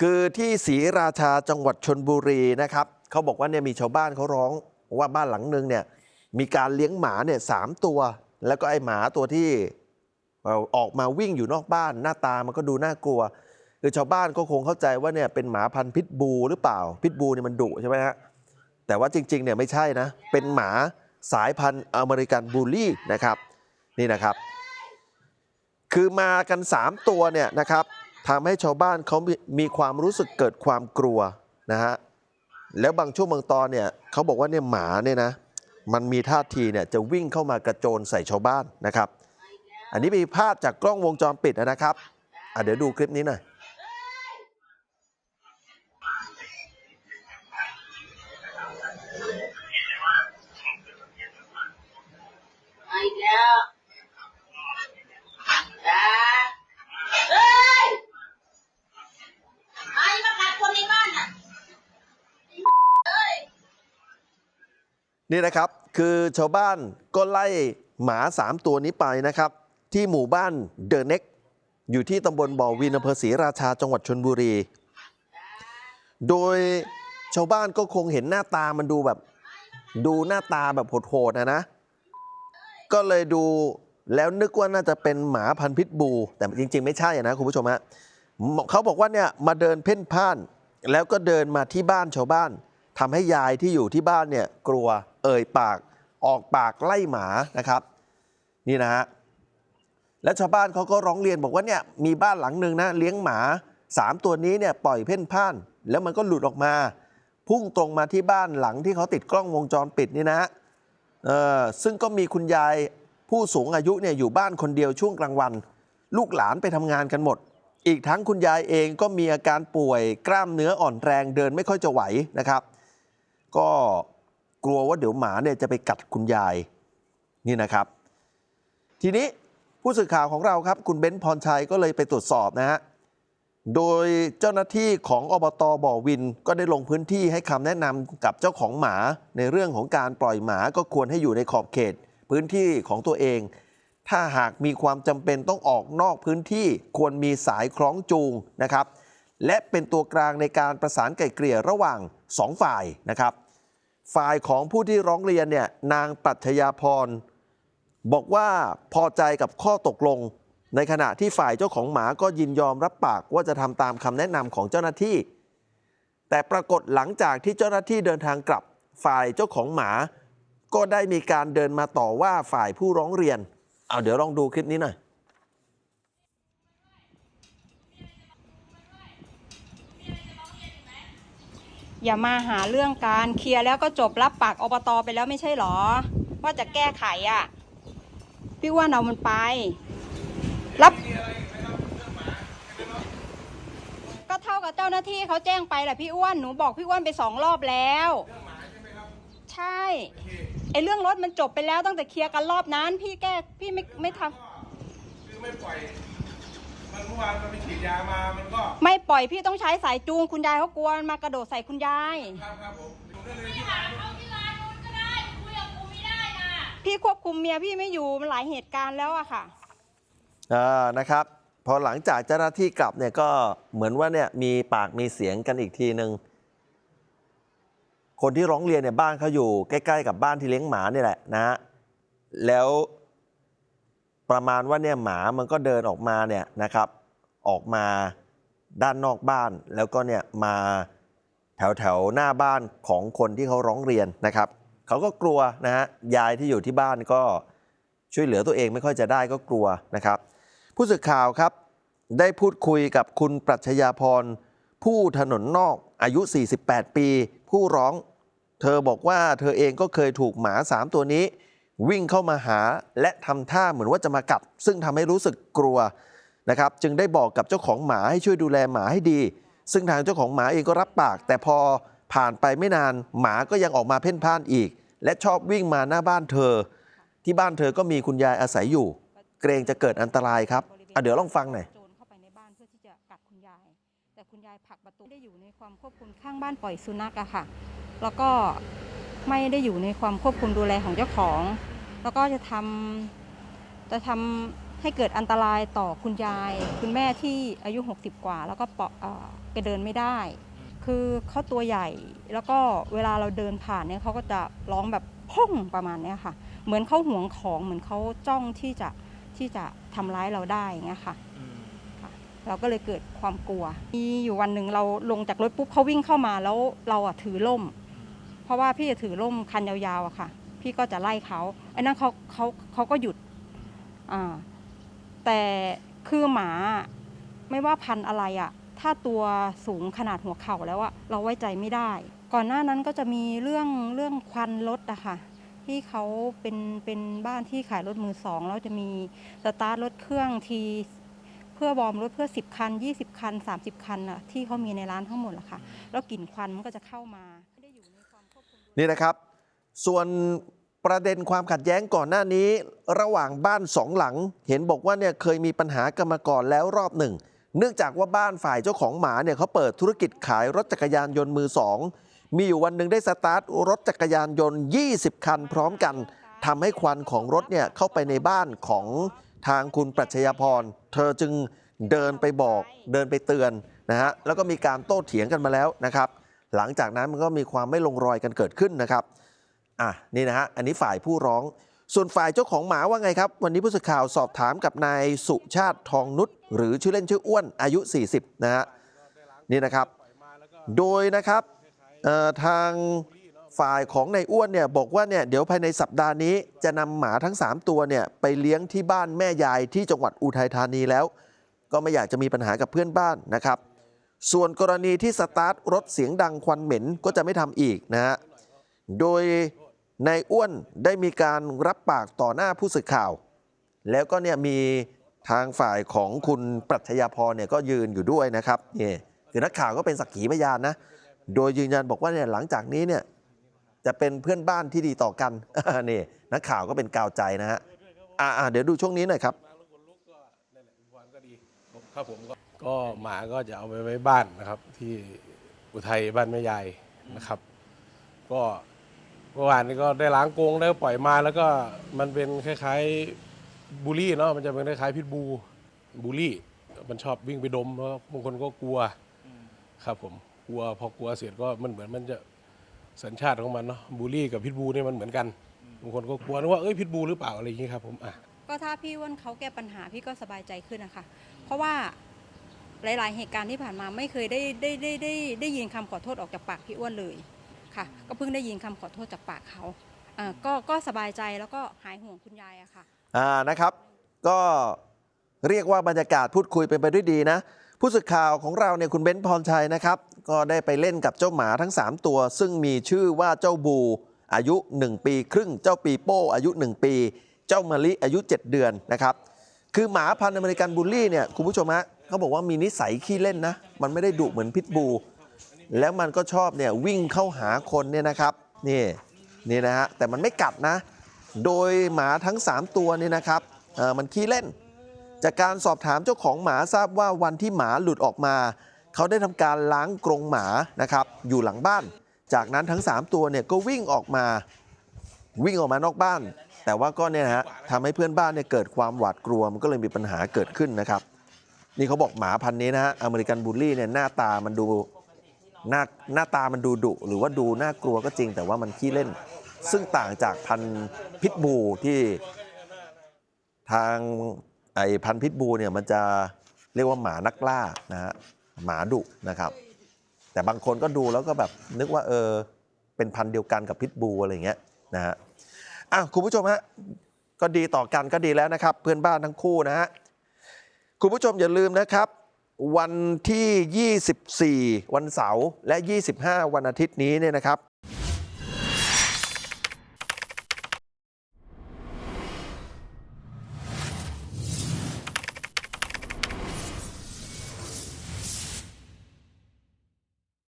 คือที่ศรีราชาจังหวัดชนบุรีนะครับเขาบอกว่าเนี่ยมีชาวบ้านเขาร้องว่าบ้านหลังนึงเนี่ยมีการเลี้ยงหมาเนี่ยสามตัว แล้วก็ไอหมาตัวที่ออออกมาวิ่งอยู่นอกบ้านหน้าตามันก็ดูน่ากลัว คือชาวบ้านก็คงเข้าใจว่าเนี่ยเป็นหมาพันธุ์พิษบูหรือเปล่า พิษบูเนี่ยมันดุใช่ไหมฮะแต่ว่าจริงๆเนี่ยไม่ใช่นะ เป็นหมาสายพันธุ์อเมริกันบูลลี่นะครับนี่นะครับ คือมากัน 3 ตัวเนี่ยนะครับ ทำให้ชาวบ้านเขามีมีความรู้สึกเกิดความกลัวนะฮะแล้วบางช่วงบางตอนเนี่ยเขาบอกว่าเนี่ยหมาเนี่ยนะมันมีท่าทีเนี่ยจะวิ่งเข้ามากระโจนใส่ชาวบ้านนะครับ อันนี้มีภาพจากกล้องวงจรปิดนะครับอะเดี๋ยวดูคลิปนี้หน่อยอีกแล้วจ้าเฮ้ยไอ้มากัดคนในบ้านน่ะไอ้เอ้ย นี่นะครับคือชาวบ้านก็ไล่หมา 3 ตัวนี้ไปนะครับ ที่หมู่บ้านเดอะเน็กอยู่ที่ตำบลบ่อวินอำเภอศรีราชาจังหวัดชนบุรี โดยชาวบ้านก็คงเห็นหน้าตามันดูแบบ ดูหน้าตาแบบโหดๆนะนะ ก็เลยดูแล้วนึกว่าน่าจะเป็นหมาพันธุ์พิษบู แต่จริง ๆ ไม่ใช่นะคุณผู้ชมฮะเขาบอกว่าเนี่ยมาเดินเพ่นพ่าน แล้วก็เดินมาที่บ้านชาวบ้าน ทำให้ยายที่อยู่ที่บ้านเนี่ยกลัวเอ่ยปากออกปากไล่หมานะครับ นี่นะฮะแล้วชาวบ้านเขาก็ร้องเรียนบอกว่าเนี่ยมีบ้านหลังหนึ่งนะเลี้ยงหมา 3 ตัวนี้เนี่ยปล่อยเพ่นพ่าน แล้วมันก็หลุดออกมา พุ่งตรงมาที่บ้านหลังที่เขาติดกล้องวงจรปิดนี่นะฮะเออซึ่งก็มีคุณยายผู้สูงอายุเนี่ยอยู่บ้านคนเดียวช่วงกลางวัน ลูกหลานไปทำงานกันหมด อีกทั้งคุณยายเองก็มีอาการป่วยกล้ามเนื้ออ่อนแรงเดินไม่ค่อยจะไหวนะครับ ก็กลัวว่าเดี๋ยวหมาเนี่ยจะไปกัดคุณยายนี่นะครับ ทีนี้ผู้สื่อข่าวของเราครับ คุณเบ้นพรชัยก็เลยไปตรวจสอบนะฮะโดยเจ้าหน้าที่ของอบตบ่อวินก็ได้ลงพื้นที่ให้คำแนะนำกับเจ้าของหมาในเรื่องของการปล่อยหมาก็ควรให้อยู่ในขอบเขต พื้นที่ของตัวเอง ถ้าหากมีความจำเป็นต้องออกนอกพื้นที่ควรมีสายคล้องจูงนะครับ และเป็นตัวกลางในการประสานไกล่เกลี่ยระหว่างสองฝ่ายนะครับ ฝ่ายของผู้ที่ร้องเรียนเนี่ยนางปรัชญาพร บอกว่าพอใจกับข้อตกลง ในขณะที่ฝ่ายเจ้าของหมาก็ยินยอมรับปากว่าจะทำตามคำแนะนำของเจ้าหน้าที่ แต่ปรากฏหลังจากที่เจ้าหน้าที่เดินทางกลับ ฝ่ายเจ้าของหมา ก็ได้มีการเดินมาต่อว่าฝ่ายผู้ร้องเรียนเอาเดี๋ยวลองดูคลิปนี้หน่อย อย่ามาหาเรื่องการเคลียร์แล้วก็จบรับปากอบตไปแล้วไม่ใช่หรอ ว่าจะแก้ไขอะ่ะ พี่อ้ว่าเอามันไป รับ ก็เท่ากับเจ้าหน้าที่เขาแจ้งไปแหละพี่อ้วนหนูบอกพี่อ้วนไปสองรอบแล้ว ใช่ไอเรื่องรถมันจบไปแล้วตั้งแต่เคลียร์กันรอบนั้น พี่แก้พี่ไม่ไม่ทำคือไม่ปล่อยมันเมื่อวานมันไปฉีดยามา มันก็ ไม่ปล่อยพี่ต้องใช้สายจูงคุณยายเขากลัวมันมากระโดดใส่คุณยาย ครับครับผมผมก็เลยที่ร้านเอาที่ร้านนู้นก็ได้คุยกับกูไม่ได้นะพี่ควบคุมเมียพี่ไม่อยู่มันหลายเหตุการณ์แล้วอะค่ะ อ่านะครับ พอหลังจากเจ้าหน้าที่กลับเนี่ยก็เหมือนว่าเนี่ยมีปากมีเสียงกันอีกทีหนึ่งคนที่ร้องเรียนเนี่ยบ้านเขาอยู่ใกล้ ๆ กับบ้านที่เลี้ยงหมานี่แหละนะฮะแล้ว ประมาณว่าเนี่ยหมามันก็เดินออกมาเนี่ยนะครับออกมาด้านนอกบ้าน แล้วก็เนี่ยมาแถวแถวหน้าบ้านของคนที่เขาร้องเรียนนะครับเขาก็กลัวนะฮะยายที่อยู่ที่บ้านก็ช่วยเหลือตัวเองไม่ค่อยจะได้ก็กลัวนะครับ ผู้สื่อข่าวครับได้พูดคุยกับคุณปรัชญาพรผู้ถนนนอกอายุ 48 ปี ผู้ร้อง เธอบอกว่าเธอเองก็เคยถูกหมา 3 ตัวนี้ วิ่งเข้ามาหาและทำท่าเหมือนว่าจะมากัด ซึ่งทำให้รู้สึกกลัวนะครับ จึงได้บอกกับเจ้าของหมาให้ช่วยดูแลหมาให้ดี ซึ่งทางเจ้าของหมาเองก็รับปาก แต่พอผ่านไปไม่นานหมาก็ยังออกมาเพ่นพ่านอีก และชอบวิ่งมาหน้าบ้านเธอ ที่บ้านเธอก็มีคุณยายอาศัยอยู่ เกรงจะเกิดอันตรายครับอะเดี๋ยวลองฟังหน่อย ในความควบคุมข้างบ้านปล่อยสุนัขอะค่ะ แล้วก็ไม่ได้อยู่ในความควบคุมดูแลของเจ้าของ แล้วก็จะทำจะทำให้เกิดอันตรายต่อคุณยาย คุณแม่ที่อายุ 60 กว่า แล้วก็เปอเอ่อกเดินไม่ได้ คือเขาตัวใหญ่แล้วก็เวลาเราเดินผ่านเนี่ยเขาก็จะร้องแบบพ่องประมาณเนี้ยค่ะ เหมือนเขาหวงของเหมือนเขาจ้องที่จะที่จะทำร้ายเราได้อย่างเงี้ยค่ะ เราก็เลยเกิดความกลัว มีอยู่วันหนึ่งเราลงจากรถปุ๊บเขาวิ่งเข้ามาแล้วเราอะถือล่ม เพราะว่าพี่จะถือล่มคันยาวๆอะค่ะ พี่ก็จะไล่เขาไอ้นั่นเขาเขาเขาก็หยุดอ่าแต่คือหมาไม่ว่าพันอะไรอะถ้าตัวสูงขนาดหัวเข่าแล้วอะเราไว้ใจไม่ได้ ก่อนหน้านั้นก็จะมีเรื่องเรื่องควันรถอะค่ะที่เขาเป็นเป็นบ้านที่ขายรถมือสองแล้วจะมีสตาร์ทรถเครื่องที เพื่อวอร์มรถเพื่อ 10 คัน 20 คัน 30 คันน่ะที่เขามีในร้านทั้งหมดแหละค่ะแล้วกลิ่นควันมันก็จะเข้ามาไม่ได้อยู่ในความควบคุมนี่นะครับ ส่วนประเด็นความขัดแย้งก่อนหน้านี้ ระหว่างบ้านสองหลัง เห็นบอกว่าเนี่ยเคยมีปัญหากันมาก่อนแล้วรอบหนึ่ง เนื่องจากว่าบ้านฝ่ายเจ้าของหมาเนี่ยเขาเปิดธุรกิจขายรถจักรยานยนต์มือสองมีอยู่วันหนึ่งได้สตาร์ทรถจักรยานยนต์ 20 คันพร้อมกันทำให้ควันของรถเนี่ยเข้าไปในบ้านของ ทางคุณปรัชญาพร เธอจึงเดินไปบอก เดินไปเตือนนะฮะแล้วก็มีการโต้เถียงกันมาแล้วนะครับ หลังจากนั้นมันก็มีความไม่ลงรอยกันเกิดขึ้นนะครับอะนี่นะฮะอันนี้ฝ่ายผู้ร้อง ส่วนฝ่ายเจ้าของหมาว่าไงครับ วันนี้ผู้สื่อข่าวสอบถามกับนายสุชาติทองนุชหรือชื่อเล่นชื่ออ้วนอายุ 40 นะฮะนี่นะครับ โดยนะครับเอ่อทาง ฝ่ายของนายอ้วนเนี่ยบอกว่าเนี่ยเดี๋ยวภายในสัปดาห์นี้จะนำหมาทั้ง 3 ตัวเนี่ยไปเลี้ยงที่บ้านแม่ยายที่จังหวัดอุทัยธานีแล้ว ก็ไม่อยากจะมีปัญหากับเพื่อนบ้านนะครับ ส่วนกรณีที่สตาร์ทรถเสียงดังควันเหม็นก็จะไม่ทำอีกนะฮะโดยนายอ้วนได้มีการรับปากต่อหน้าผู้สื่อข่าว แล้วก็เนี่ยมีทางฝ่ายของคุณปรัชญาพรเนี่ยก็ยืนอยู่ด้วยนะครับนี่คือนักข่าวก็เป็นสักขีพยานนะ โดยยืนยันบอกว่าเนี่ยหลังจากนี้เนี่ย จะเป็นเพื่อนบ้านที่ดีต่อกันนี่นักข่าวก็เป็นกาวใจนะฮะอ่าเดี๋ยวดูช่วงนี้หน่อยครับครับผมก็ก็หมาก็จะเอาไปไว้บ้านนะครับ ที่อุทัยบ้านแม่ยายนะครับ ก็เมื่อวานนี้ก็ได้ล้างกรงแล้วปล่อยมาแล้วก็มันเป็นคล้ายๆบูลลี่เนาะมันจะเป็นคล้ายๆพิษบูบูลลี่ มันชอบวิ่งไปดมแล้วบางคนก็กลัวครับผมกลัวพอกลัวเสร็จก็มันเหมือนมันจะ สัญชาติของมันเนาะบูลลี่กับพิษบูเนี่ยมันเหมือนกันบางคนก็กลัวนึกว่าเอ้ยพิษบูหรือเปล่าอะไรอย่างนี้ครับผมอะก็ถ้าพี่อ้วนเขาแก้ปัญหาพี่ก็สบายใจขึ้นนะคะเพราะว่าหลาย ๆ เหตุการณ์ที่ผ่านมาไม่เคยได้ได้ได้ได้ได้ยินคำขอโทษออกจากปากพี่อ้วนเลยค่ะ ก็เพิ่งได้ยินคำขอโทษจากปากเขาอ่าก็ก็สบายใจแล้วก็หายห่วงคุณยายอะค่ะอ่านะครับ ก็เรียกว่าบรรยากาศพูดคุยเป็นไปด้วยดีนะ ผู้สื่อข่าวของเราเนี่ยคุณเบ้นพรชัยนะครับ ก็ได้ไปเล่นกับเจ้าหมาทั้ง 3 ตัว ซึ่งมีชื่อว่าเจ้าบู อายุ 1 ปีครึ่ง เจ้าปีโป้อายุ 1 ปี เจ้ามะลิอายุ 7 เดือนนะครับ คือหมาพันธุ์อเมริกันบูลลี่เนี่ยคุณผู้ชมฮะเขาบอกว่ามีนิสัยขี้เล่นนะ มันไม่ได้ดุเหมือนพิทบู แล้วมันก็ชอบเนี่ยวิ่งเข้าหาคนเนี่ยนะครับนี่นี่นะฮะแต่มันไม่กัดนะ โดยหมาทั้ง 3 ตัวเนี่ยนะครับมันขี้เล่น จากการสอบถามเจ้าของหมาทราบว่าวันที่หมาหลุดออกมา เขาได้ทำการล้างกรงหมานะครับอยู่หลังบ้าน จากนั้นทั้ง 3 ตัวเนี่ยก็วิ่งออกมา วิ่งออกมานอกบ้าน แต่ว่าก็เนี่ยฮะทำให้เพื่อนบ้านเนี่ยเกิดความหวาดกลัวมันก็เลยมีปัญหาเกิดขึ้นนะครับ นี่เขาบอกหมาพันธุ์นี้นะฮะอเมริกันบูลลี่เนี่ยหน้าตามันดูหน้าหน้าตามันดูดุหรือว่าดูน่ากลัวก็จริง แต่ว่ามันขี้เล่น ซึ่งต่างจากพันธุ์พิทบูที่ทาง ไอ้พันธุ์พิทบูเนี่ยมันจะเรียกว่าหมานักล่านะฮะหมาดุนะครับ แต่บางคนก็ดูแล้วก็แบบนึกว่าเออเป็นพันธุ์เดียวกันกับพิทบูอะไรเงี้ยนะฮะอะคุณผู้ชมฮะก็ดีต่อกันก็ดีแล้วนะครับ เพื่อนบ้านทั้งคู่นะฮะคุณผู้ชมอย่าลืมนะครับ วันที่ 24 วันเสาร์และ 25 วันอาทิตย์นี้เนี่ยนะครับ